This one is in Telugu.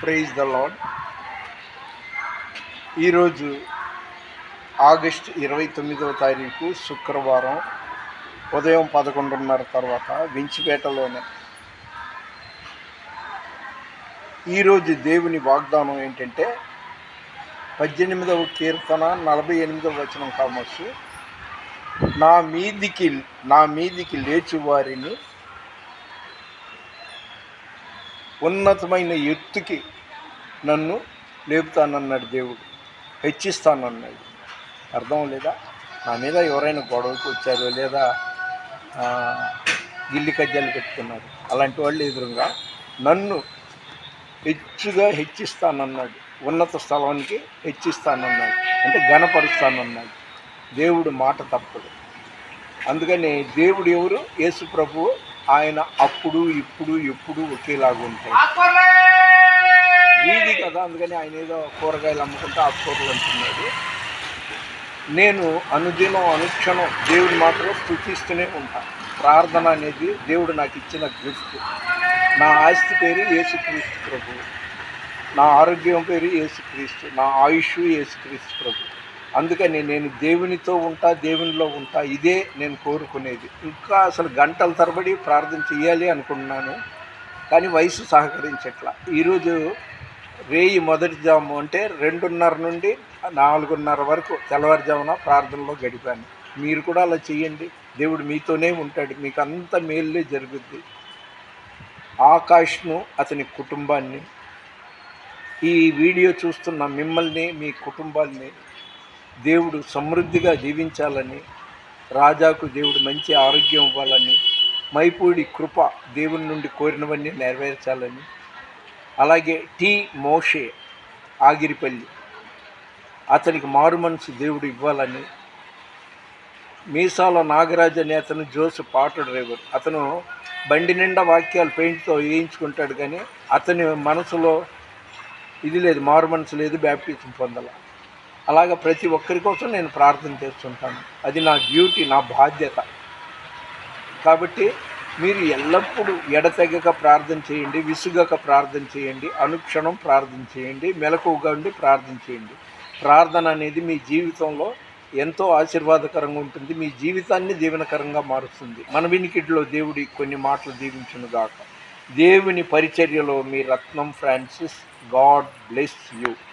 ప్రైజ్ ద లాడ్ ఈరోజు ఆగస్ట్ ఇరవై తొమ్మిదవ తారీఖు శుక్రవారం ఉదయం పదకొండున్నర తర్వాత వించిపేటలోనే. ఈరోజు దేవుని వాగ్దానం ఏంటంటే పద్దెనిమిదవ కీర్తన నలభై ఎనిమిదవ వచనం కామర్సు నా మీదికి నా మీదికి లేచు వారిని ఉన్నతమైన ఎత్తుకి నన్ను లేపుతానన్నాడు దేవుడు. హెచ్చిస్తానన్నాడు. అర్థం లేదా? నా మీద ఎవరైనా గొడవకు వచ్చారు లేదా గిల్లి కజ్జాలు పెట్టుకున్నారు. అలాంటి వాళ్ళు ఎదురుగా నన్ను హెచ్చుగా హెచ్చిస్తానన్నాడు. ఉన్నత స్థలానికి హెచ్చిస్తానన్నాడు. అంటే ఘనపరుస్తానన్నాడు. దేవుడు మాట తప్పదు అందుకని దేవుడు ఎవరు? యేసు ప్రభు ఆయన అప్పుడు ఇప్పుడు ఎప్పుడు ఒకేలాగా ఉంటాయి వీధి కదా అందుకని ఆయన ఏదో కూరగాయలు అమ్ముకుంటూ ఆకుకూరలు అంటున్నాడు. నేను అనుదినం అనుక్షణం దేవుని మాత్రం స్థుతిస్తూనే ఉంటాను ప్రార్థన అనేది దేవుడు నాకు ఇచ్చిన గిఫ్ట్. నా ఆస్తి పేరు యేసుక్రీస్తు ప్రభు. నా ఆరోగ్యం పేరు యేసుక్రీస్తు. నా ఆయుష్ యేసుక్రీస్తు ప్రభు. అందుకని నేను దేవునితో ఉంటా దేవునిలో ఉంటా ఇదే నేను కోరుకునేది. ఇంకా అసలు గంటల తరబడి ప్రార్థన చేయాలి అనుకున్నాను కానీ వయసు సహకరించట్లా. ఈరోజు రేయి మొదటి జాము అంటే రెండున్నర నుండి నాలుగున్నర వరకు తెల్లవారుజామున ప్రార్థనలో గడిపాను. మీరు కూడా అలా చేయండి. దేవుడు మీతోనే ఉంటాడు. మీకు అంత మేలులే జరుగుద్ది. ఆకాష్ను అతని కుటుంబాన్ని ఈ వీడియో చూస్తున్న మిమ్మల్ని మీ కుటుంబాన్ని దేవుడు సమృద్ధిగా జీవించాలని రాజాకు దేవుడు మంచి ఆరోగ్యం ఇవ్వాలని మైపూడి కృప దేవుని నుండి కోరినవన్నీ నెరవేర్చాలని. అలాగే టీ మోషే ఆగిరిపల్లి అతనికి మారు మనసు దేవుడు ఇవ్వాలని. మీసాల నాగరాజ్ అనే అతను జోసెఫ్ ఆటో డ్రైవర్. అతను బండి నిండా వాక్యాలు పెయింట్తో వేయించుకుంటాడు కానీ అతని మనసులో ఇది లేదు మారు మనసు లేదు బ్యాప్టిజం పొందాల. అలాగ ప్రతి ఒక్కరి కోసం నేను ప్రార్థన చేస్తుంటాను. అది నా డ్యూటీ నా బాధ్యత. కాబట్టి మీరు ఎల్లప్పుడూ ఎడతెగక ప్రార్థన చేయండి విసుగక ప్రార్థన చేయండి అనుక్షణం ప్రార్థన చేయండి మెలకువగా ఉండి ప్రార్థన చేయండి. ప్రార్థన అనేది మీ జీవితంలో ఎంతో ఆశీర్వాదకరంగా ఉంటుంది. మీ జీవితాన్ని దీవెనకరంగా మారుస్తుంది. మన వినికిడిలో దేవుడి కొన్ని మాటలు దీవించును గాక. దేవుని పరిచర్యలో మీ Ratnam Francis God bless you.